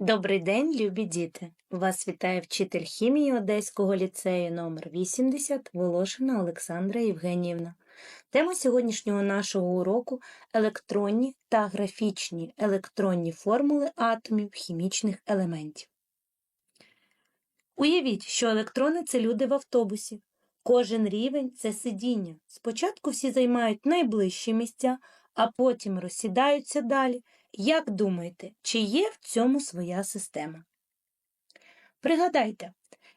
Добрий день, любі діти! Вас вітає вчитель хімії Одеського ліцею номер 80 Волошина Олександра Євгенівна. Тема сьогоднішнього нашого уроку електронні та графічні електронні формули атомів хімічних елементів. Уявіть, що електрони це люди в автобусі. Кожен рівень це сидіння. Спочатку всі займають найближчі місця, а потім розсідаються далі. Як думаєте, чи є в цьому своя система? Пригадайте,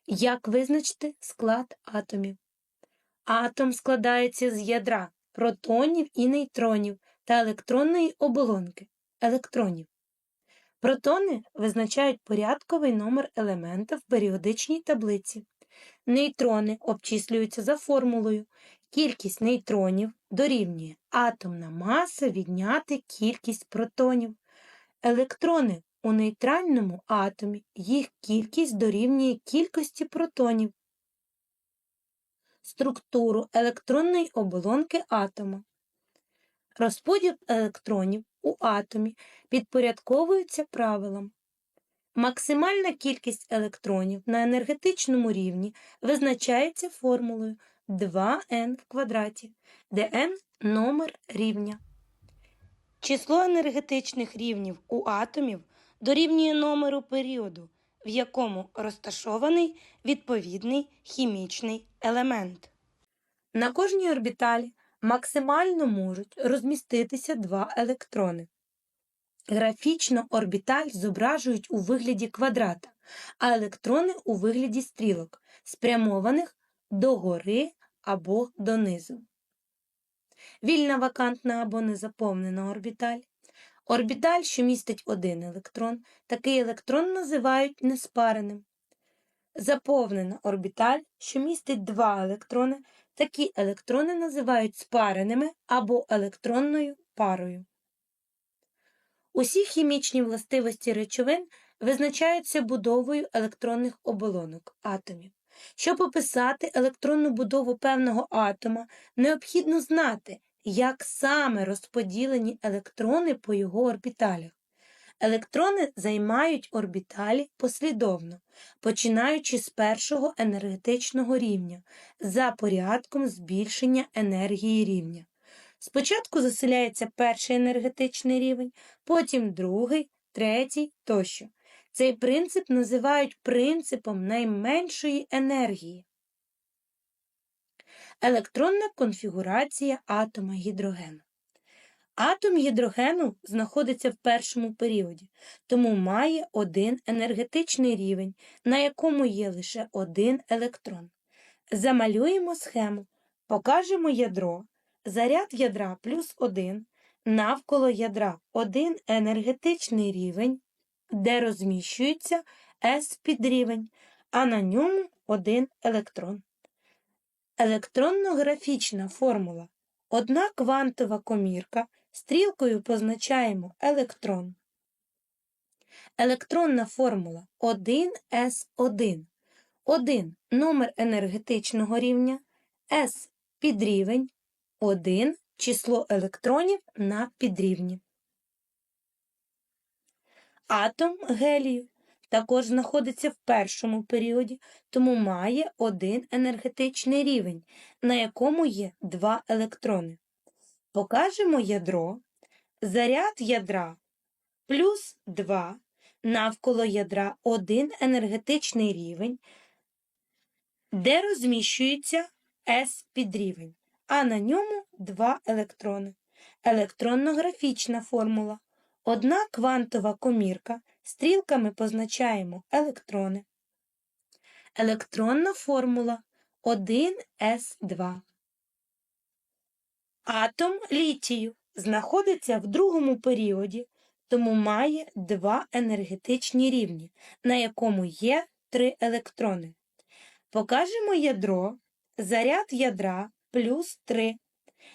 як визначити склад атомів. Атом складається з ядра, протонів і нейтронів та електронної оболонки електронів. Протони визначають порядковий номер елемента в періодичній таблиці. Нейтрони обчислюються за формулою. Кількість нейтронів дорівнює атомна маса відняти кількість протонів. Електрони у нейтральному атомі їх кількість дорівнює кількості протонів. Структуру електронної оболонки атома. Розподіл електронів у атомі підпорядковується правилам. Максимальна кількість електронів на енергетичному рівні визначається формулою 2n в квадраті, де n – номер рівня. Число енергетичних рівнів у атомів дорівнює номеру періоду, в якому розташований відповідний хімічний елемент. На кожній орбіталі максимально можуть розміститися два електрони. Графічно орбіталь зображують у вигляді квадрата, а електрони у вигляді стрілок, спрямованих догори або донизу. Вільна вакантна або незаповнена орбіталь. Орбіталь, що містить один електрон, такий електрон називають неспареним. Заповнена орбіталь, що містить два електрони, такі електрони називають спареними або електронною парою. Усі хімічні властивості речовин визначаються будовою електронних оболонок атомів. Щоб описати електронну будову певного атома, необхідно знати, як саме розподілені електрони по його орбіталях. Електрони займають орбіталі послідовно, починаючи з першого енергетичного рівня за порядком збільшення енергії рівня. Спочатку заселяється перший енергетичний рівень, потім другий, третій тощо. Цей принцип називають принципом найменшої енергії. Електронна конфігурація атома гідрогену. Атом гідрогену знаходиться в першому періоді, тому має один енергетичний рівень, на якому є лише один електрон. Замалюємо схему, покажемо ядро, заряд ядра плюс 1, навколо ядра один енергетичний рівень, де розміщується S підрівень, а на ньому один електрон. Електронно-графічна формула. Одна квантова комірка. Стрілкою позначаємо електрон. Електронна формула 1С1. 1 номер енергетичного рівня, С підрівень, 1 число електронів на підрівні. Атом гелію також знаходиться в першому періоді, тому має один енергетичний рівень, на якому є два електрони. Покажемо ядро, заряд ядра плюс 2, навколо ядра один енергетичний рівень, де розміщується S підрівень, а на ньому два електрони. Електронно-графічна формула. Одна квантова комірка. Стрілками позначаємо електрони. Електронна формула 1С2. Атом літію знаходиться в другому періоді, тому має два енергетичні рівні, на якому є три електрони. Покажемо ядро, заряд ядра плюс 3.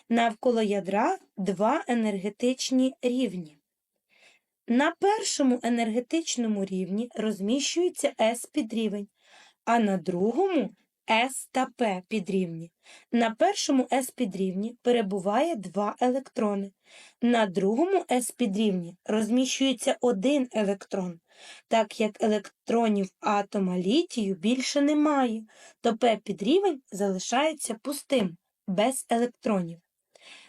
Навколо ядра два енергетичні рівні. На першому енергетичному рівні розміщується S підрівень, а на другому S та P підрівні. На першому S підрівні перебуває два електрони. На другому S підрівні розміщується один електрон. Так як електронів атома літію більше немає, то P підрівень залишається пустим, без електронів.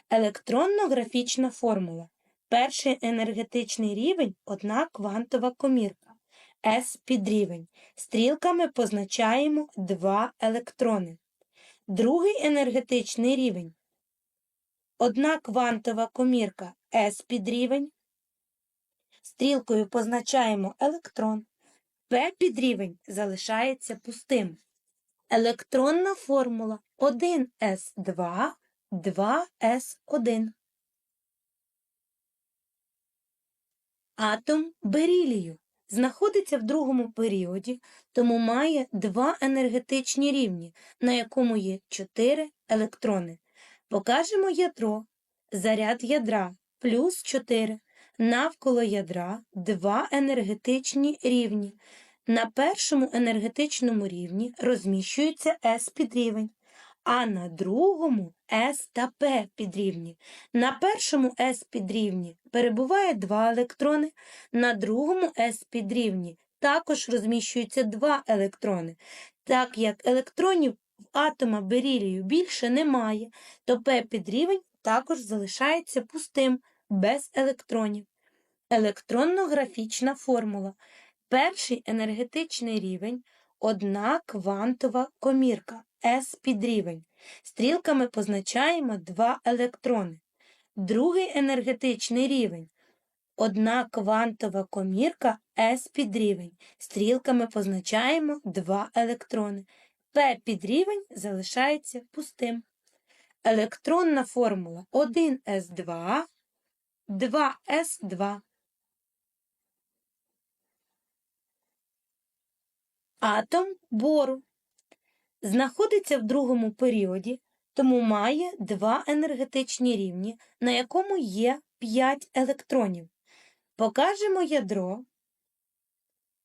Електронно-графічна формула. Перший енергетичний рівень – одна квантова комірка. S підрівень. Стрілками позначаємо два електрони. Другий енергетичний рівень. Одна квантова комірка S підрівень. Стрілкою позначаємо електрон. P підрівень залишається пустим. Електронна формула 1s2, 2s1. Атом берілію знаходиться в другому періоді, тому має два енергетичні рівні, на якому є 4 електрони. Покажемо ядро. Заряд ядра плюс 4. Навколо ядра два енергетичні рівні. На першому енергетичному рівні розміщується S підрівень, а на другому S та P підрівні. На першому S підрівні перебуває два електрони, на другому S підрівні також розміщуються два електрони. Так як електронів в атома берілію більше немає, то P підрівень також залишається пустим, без електронів. Електронно-графічна формула. Перший енергетичний рівень – одна квантова комірка S підрівень. Стрілками позначаємо два електрони. Другий енергетичний рівень – одна квантова комірка S підрівень. Стрілками позначаємо два електрони. P підрівень залишається пустим. Електронна формула 1s2, 2s2. Атом бору знаходиться в другому періоді, тому має два енергетичні рівні, на якому є 5 електронів. Покажемо ядро.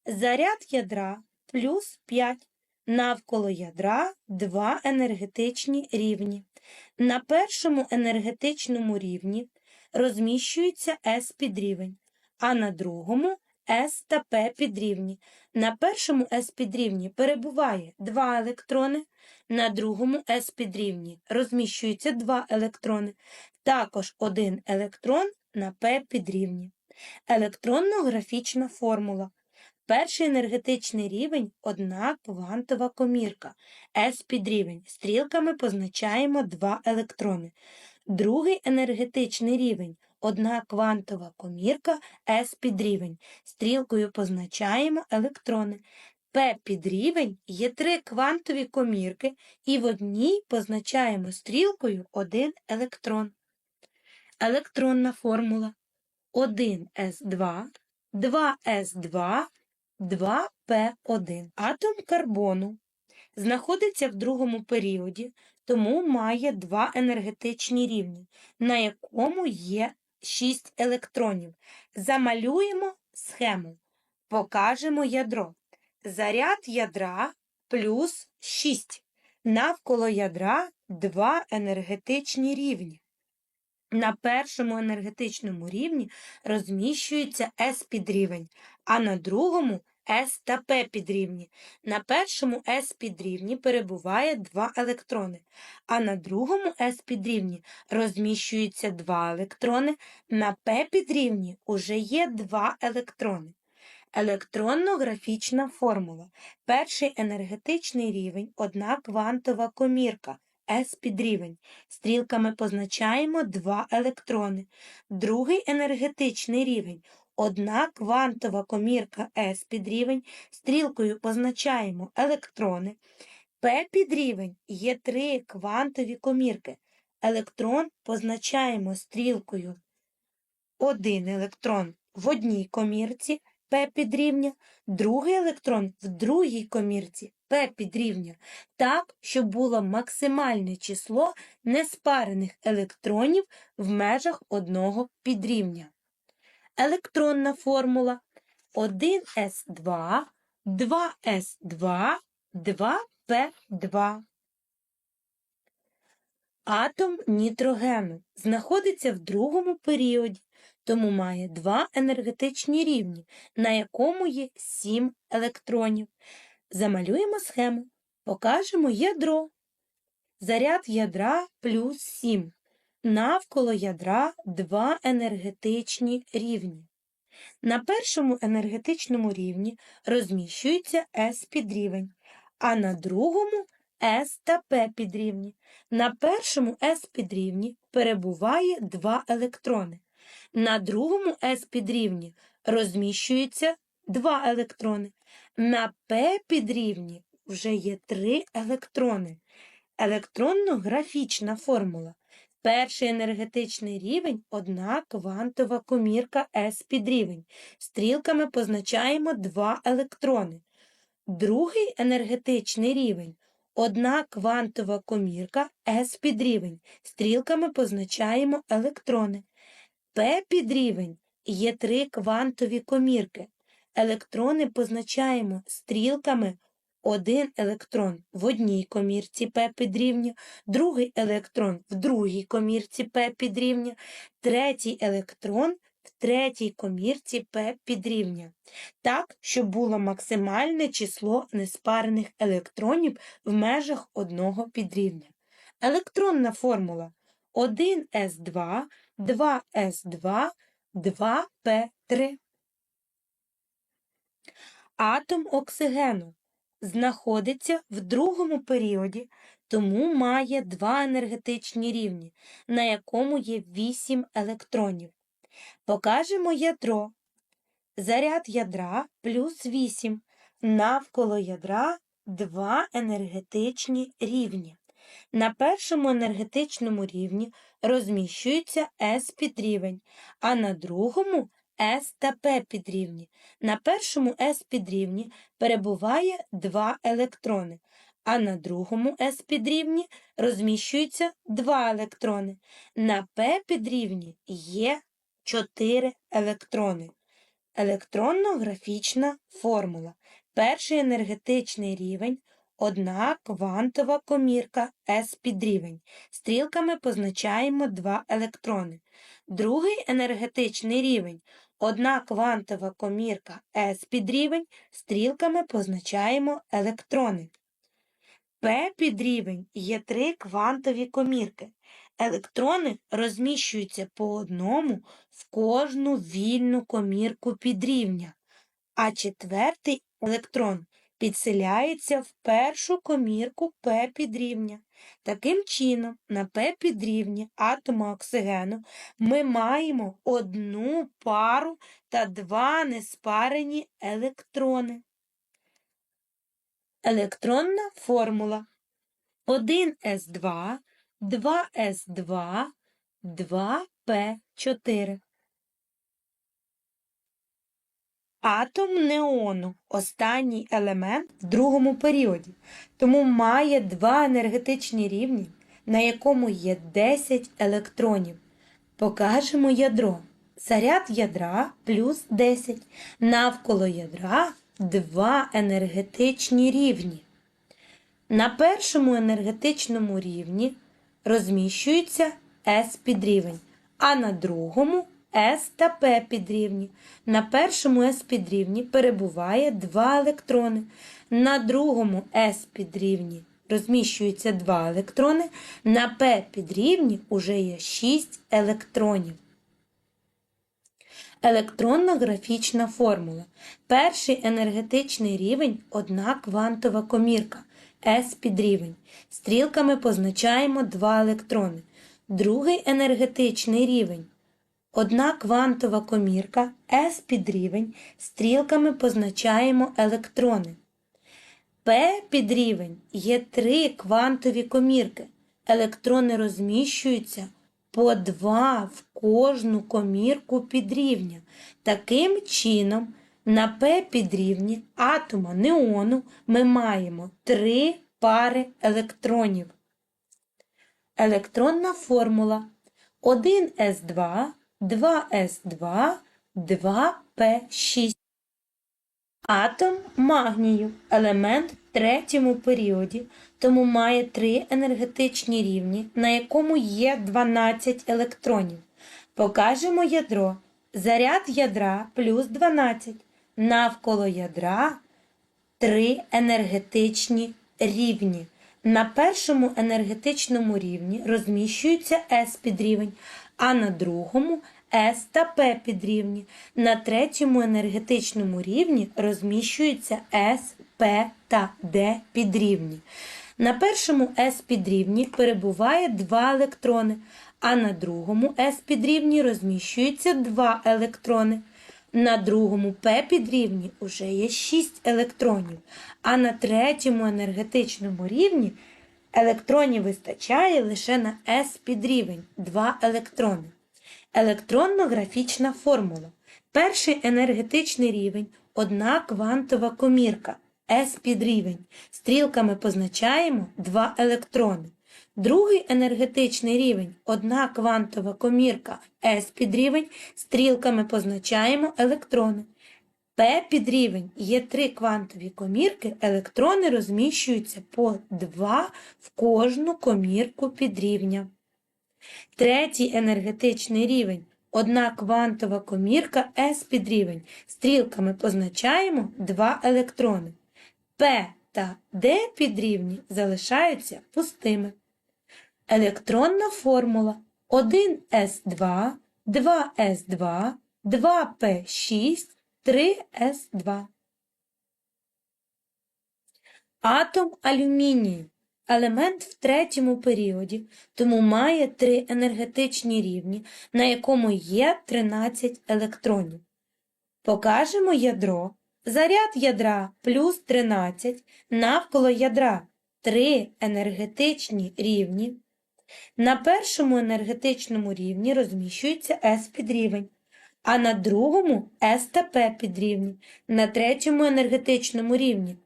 Заряд ядра плюс 5. Навколо ядра два енергетичні рівні. На першому енергетичному рівні розміщується S підрівень, а на другому S та P підрівні. На першому S підрівні перебуває два електрони, на другому S підрівні розміщуються два електрони, також один електрон на P підрівні. Електронно-графічна формула. Перший енергетичний рівень – одна квантова комірка, S підрівень. Стрілками позначаємо два електрони. Другий енергетичний рівень – одна квантова комірка S підрівень. Стрілкою позначаємо електрони. P підрівень є три квантові комірки, і в одній позначаємо стрілкою один електрон. Електронна формула 1s2, 2s2, 2p1. Атом карбону знаходиться в другому періоді, тому має два енергетичні рівні, на якому є 6 електронів. Замалюємо схему. Покажемо ядро. Заряд ядра плюс 6. Навколо ядра два енергетичні рівні. На першому енергетичному рівні розміщується S підрівень, а на другому S та P підрівні. На першому S підрівні перебуває два електрони, а на другому S підрівні розміщуються два електрони, на P підрівні уже є два електрони. Електронно-графічна формула. Перший енергетичний рівень – одна квантова комірка S підрівень. Стрілками позначаємо два електрони. Другий енергетичний рівень – одна квантова комірка S підрівень. Стрілкою позначаємо електрони. P підрівень є три квантові комірки. Електрон позначаємо стрілкою один електрон в одній комірці P підрівня, другий електрон в другій комірці P підрівня, так, щоб було максимальне число неспарених електронів в межах одного підрівня. Електронна формула 1s2, 2s2, 2p П2. Атом нітрогену знаходиться в другому періоді, тому має два енергетичні рівні, на якому є 7 електронів. Замалюємо схему. Покажемо ядро. Заряд ядра плюс 7. Навколо ядра два енергетичні рівні. На першому енергетичному рівні розміщується S підрівень, а на другому S та P підрівні. На першому S підрівні перебуває два електрони. На другому S підрівні розміщується два електрони. На P підрівні вже є три електрони. Електронно-графічна формула. Перший енергетичний рівень – одна квантова комірка S підрівень. Стрілками позначаємо два електрони. Другий енергетичний рівень – одна квантова комірка S підрівень. Стрілками позначаємо електрони. P підрівень є три квантові комірки. Електрони позначаємо стрілками один електрон в одній комірці P підрівня, другий електрон в другій комірці P підрівня, третій електрон в третій комірці P підрівня. Так, щоб було максимальне число неспарених електронів в межах одного підрівня. Електронна формула 1s2, 2s2, 2p3. Атом оксигену знаходиться в другому періоді, тому має два енергетичні рівні, на якому є 8 електронів. Покажемо ядро. Заряд ядра плюс 8. Навколо ядра два енергетичні рівні. На першому енергетичному рівні розміщується S підрівень, а на другому S та P підрівні. На першому S підрівні перебуває два електрони, а на другому S підрівні розміщуються два електрони. На P підрівні є 4 електрони. Електронно-графічна формула. Перший енергетичний рівень одна квантова комірка S підрівень. Стрілками позначаємо два електрони. Другий енергетичний рівень одна квантова комірка S підрівень. Стрілками позначаємо електрони. P підрівень є три квантові комірки. Електрони розміщуються по одному в кожну вільну комірку підрівня, а четвертий електрон підселяється в першу комірку П підрівня. Таким чином, на П підрівні атома оксигену ми маємо одну пару та два неспарені електрони. Електронна формула 1С2, 2С2, 2П4. Атом неону останній елемент в другому періоді, тому має два енергетичні рівні, на якому є 10 електронів. Покажемо ядро. Заряд ядра плюс 10. Навколо ядра два енергетичні рівні. На першому енергетичному рівні розміщується S підрівень, а на другому S та P підрівні. На першому S підрівні перебуває два електрони. На другому S підрівні розміщуються два електрони. На P підрівні уже є 6 електронів. Електронна графічна формула. Перший енергетичний рівень одна квантова комірка S підрівень. Стрілками позначаємо два електрони. Другий енергетичний рівень Одна квантова комірка S підрівень, стрілками позначаємо електрони. P підрівень є три квантові комірки. Електрони розміщуються по два в кожну комірку підрівня. Таким чином, на P підрівні атома неону ми маємо три пари електронів. Електронна формула 1С2 2С2, 2П6. Атом магнію, елемент в третьому періоді, тому має три енергетичні рівні, на якому є 12 електронів. Покажемо ядро. Заряд ядра плюс 12. Навколо ядра три енергетичні рівні. На першому енергетичному рівні розміщується S підрівень, а на другому S та P підрівні. На третьому енергетичному рівні розміщуються S, P та D підрівні. На першому S підрівні перебуває два електрони, а на другому S підрівні розміщуються два електрони. На другому П підрівні уже є 6 електронів, а на третьому енергетичному рівні електронів вистачає лише на S підрівень 2 електрони. Електронно-графічна формула. Перший енергетичний рівень одна квантова комірка S підрівень. Стрілками позначаємо 2 електрони. Другий енергетичний рівень одна квантова комірка S підрівень, стрілками позначаємо електрони. P підрівень є три квантові комірки, електрони розміщуються по 2 в кожну комірку підрівня. Третій енергетичний рівень одна квантова комірка S підрівень, стрілками позначаємо 2 електрони. P та D підрівні залишаються пустими. Електронна формула 1С2, 2С2, 2П6, 3С2. Атом алюмінію. Елемент в третьому періоді, тому має три енергетичні рівні, на якому є 13 електронів. Покажемо ядро. Заряд ядра плюс 13, навколо ядра 3 енергетичні рівні. На першому енергетичному рівні розміщується S підрівень, а на другому СТП підрівні. На третьому енергетичному рівні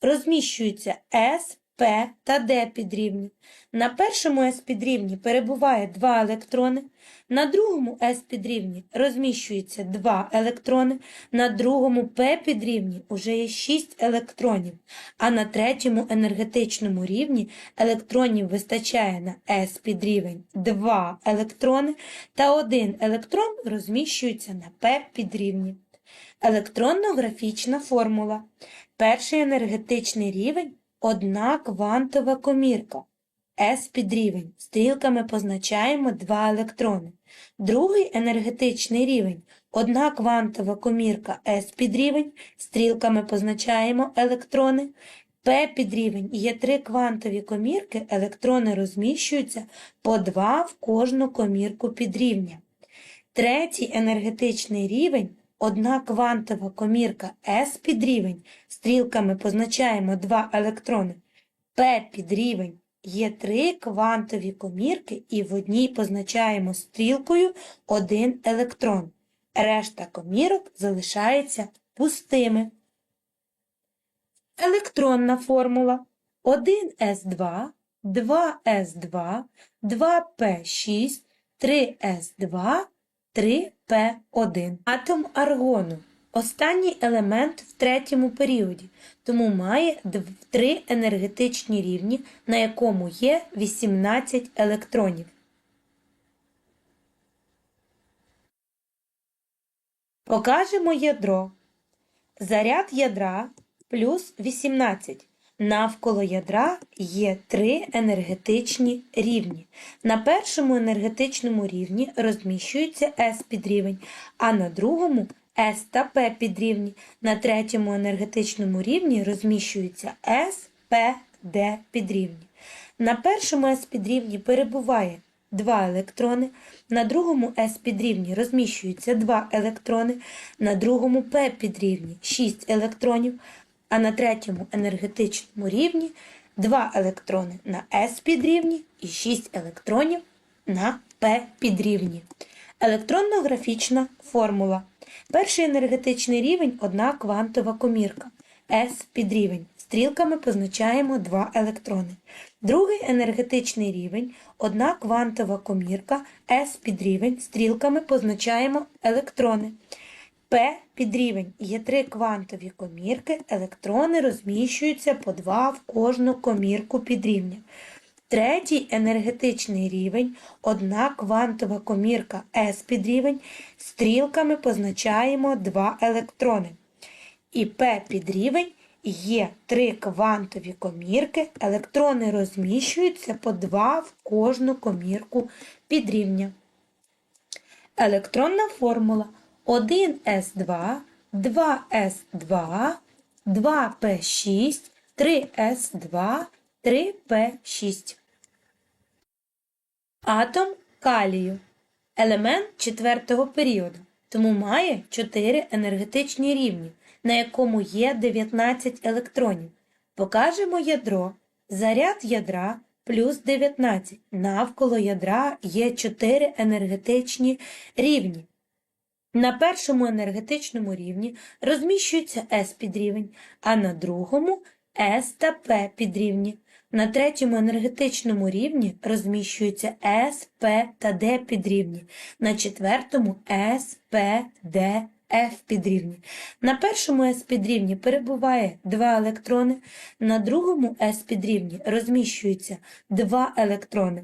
розміщуються S, P та D підрівні. На першому S підрівні перебуває 2 електрони, на другому S підрівні розміщується 2 електрони, на другому P підрівні уже є 6 електронів, а на третьому енергетичному рівні електронів вистачає на S підрівень 2 електрони та 1 електрон розміщується на P підрівні. Електронно-графічна формула. Перший енергетичний рівень одна квантова комірка. S підрівень. Стрілками позначаємо 2 електрони. Другий енергетичний рівень одна квантова комірка S підрівень. Стрілками позначаємо електрони. P підрівень є три квантові комірки, електрони розміщуються по 2 в кожну комірку підрівня. Третій енергетичний рівень одна квантова комірка S підрівень, стрілками позначаємо 2 електрони. P підрівень є три квантові комірки і в одній позначаємо стрілкою 1 електрон. Решта комірок залишається пустими. Електронна формула 1С2, 2С2, 2П6, 3С2, 3П1. Атом аргону. Останній елемент в третьому періоді, тому має дв- три енергетичні рівні, на якому є 18 електронів. Покажемо ядро. Заряд ядра плюс 18. Навколо ядра є три енергетичні рівні. На першому енергетичному рівні розміщується S підрівень, а на другому S та P підрівні. На третьому енергетичному рівні розміщуються S, P, D підрівні. На першому S підрівні перебуває 2 електрони, на другому S підрівні розміщуються 2 електрони, на другому P підрівні 6 електронів, а на третьому енергетичному рівні 2 електрони на S підрівні і 6 електронів на P підрівні. Електронно-графічна формула. Перший енергетичний рівень одна квантова комірка. S підрівень. Стрілками позначаємо 2 електрони. Другий енергетичний рівень одна квантова комірка S підрівень. Стрілками позначаємо електрони. П підрівень є три квантові комірки, електрони розміщуються по два в кожну комірку підрівня. Третій енергетичний рівень, одна квантова комірка S підрівень, стрілками позначаємо два електрони. І П підрівень є три квантові комірки, електрони розміщуються по два в кожну комірку підрівня. Електронна формула 1С2, 2С2, 2П6, 3С2, 3П6. Атом калію. Елемент четвертого періоду, тому має 4 енергетичні рівні, на якому є 19 електронів. Покажемо ядро. Заряд ядра плюс 19. Навколо ядра є 4 енергетичні рівні. На першому енергетичному рівні розміщується S підрівень, а на другому S та P підрівні. На третьому енергетичному рівні розміщуються S, P та D підрівні. На четвертому S, P, D, F підрівні. На першому S підрівні перебуває два електрони, на другому S підрівні розміщуються два електрони.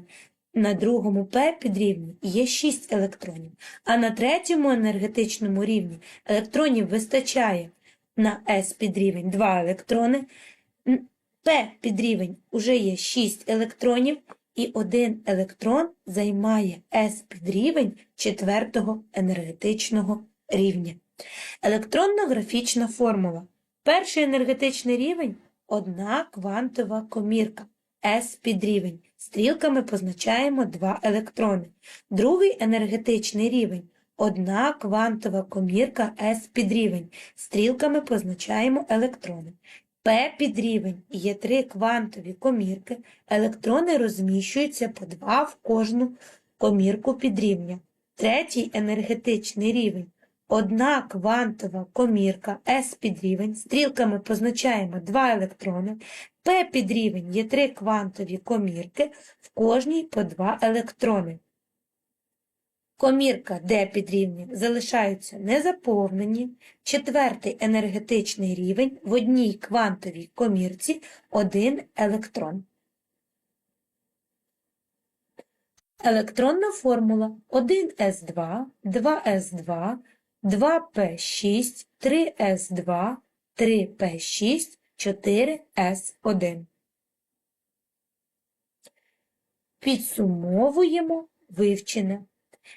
На другому П підрівні є 6 електронів, а на третьому енергетичному рівні електронів вистачає на S підрівень 2 електрони, П підрівень уже є 6 електронів, і один електрон займає S підрівень четвертого енергетичного рівня. Електронно-графічна формула. Перший енергетичний рівень одна квантова комірка. S підрівень. Стрілками позначаємо два електрони. Другий енергетичний рівень одна квантова комірка S підрівень. Стрілками позначаємо електрони. P підрівень є три квантові комірки. Електрони розміщуються по два в кожну комірку підрівня. Третій енергетичний рівень Одна квантова комірка S підрівень, стрілками позначаємо два електрони, P підрівень є три квантові комірки, в кожній по два електрони. Комірка D підрівні залишаються незаповнені. Четвертий енергетичний рівень в одній квантовій комірці один електрон. Електронна формула 1С2, 2С2, 2П6, 3С2, 3П6, 4С1. Підсумовуємо вивчене.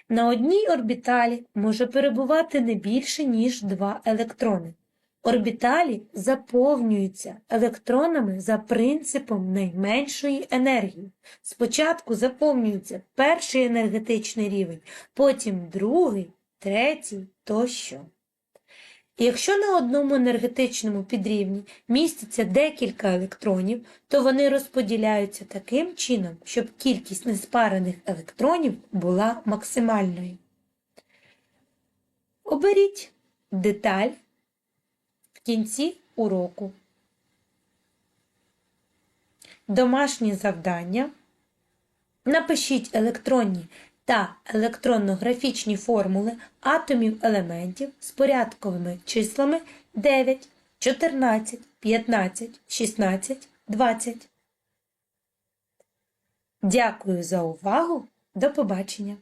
На одній орбіталі може перебувати не більше, ніж два електрони. Орбіталі заповнюються електронами за принципом найменшої енергії. Спочатку заповнюється перший енергетичний рівень, потім другий, третій тощо. Якщо на одному енергетичному підрівні міститься декілька електронів, то вони розподіляються таким чином, щоб кількість неспарених електронів була максимальною. Оберіть деталь в кінці уроку. Домашні завдання. Напишіть електронні та електронно-графічні формули атомів елементів з порядковими числами 9, 14, 15, 16, 20. Дякую за увагу. До побачення!